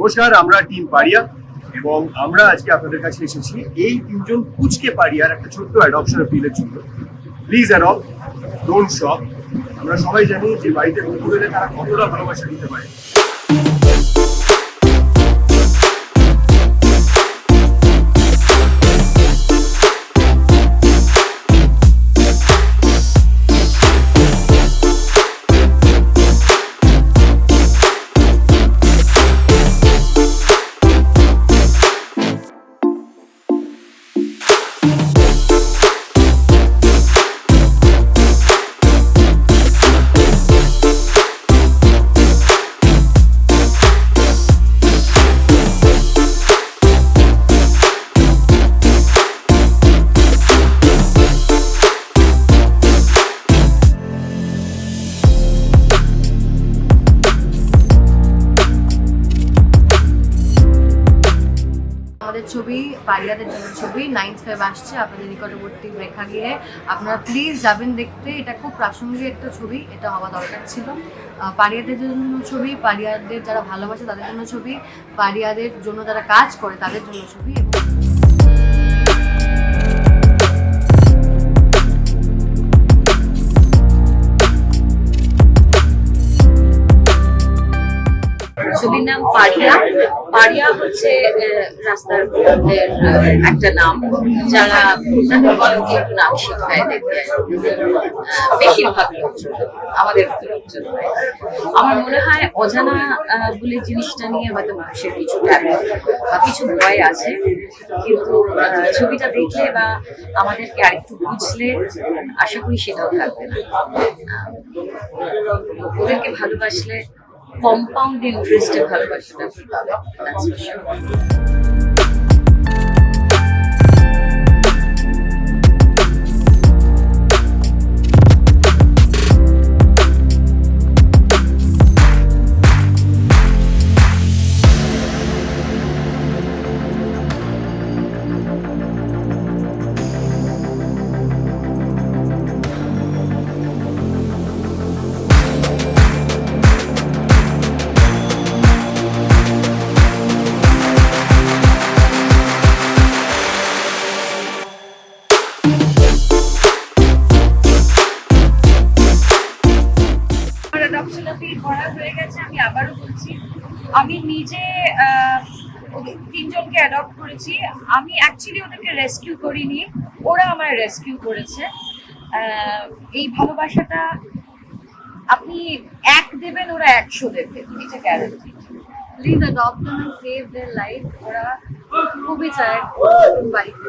নমস্কার, আমরা টিম পারিয়া এবং আমরা আজকে আপনাদের কাছে এসেছি এই তিনজন কুচকে পারিয়ার একটা ছোট্ট অ্যাডপশন অ্যাপিলের জন্য। প্লিজ অ্যাডপ্ট ডোন্ট শপ আমরা সবাই জানি যে বাড়িতে কুকুর এলে তারা কতটা ভালোবাসা দিতে পারে। আমাদের ছবি পারিয়াদের জন্য ছবি নাইন্থ ফাইভ আসছে, আপনাদের নিকটবর্তী রেখা গিয়ে আপনারা প্লিজ যাবেন দেখতে। এটা খুব প্রাসঙ্গিক একটা ছবি, এটা হওয়া দরকার ছিল। পারিয়াদের জন্য ছবি পারিয়াদের যারা ভালোবাসে তাদের জন্য ছবি পারিয়াদের জন্য যারা কাজ করে তাদের জন্য ছবি এবং ছবির নাম পারিয়া। পারিয়া হচ্ছে রাস্তার একটা নাম। যারা তাদের বলকে একটু নাম শিখায় দেখবে বেশিরভাগ লোকজন, আমাদের লোকজন আমার মনে হয় অজানা বলে জিনিসটা নিয়ে হয়তো মানুষের কিছু বা কিছু ভয় আছে। কিন্তু ছবিটা দেখলে বা আমাদেরকে আরেকটু বুঝলে, আশা করি সেটাও থাকবে। না ওদেরকে ভালোবাসলে কম্পাউন্ড ইন্টারেস্টে ভালোবাসাটা আপনি পাবেন করা হয়ে গেছে, আমি আবারও বলছি, আমি নিজে তিনজনকে অ্যাডপ্ট করেছি। আমি অ্যাকচুয়ালি ওদেরকে রেস্কিউ করিনি, ওরা আমায় রেস্কিউ করেছে। এই ভালোবাসাটা আপনি এক দেবেন, ওরা একশো দেবে। এটা guarantee please adopt save their life ওরা খুবই চায় বাড়িতে।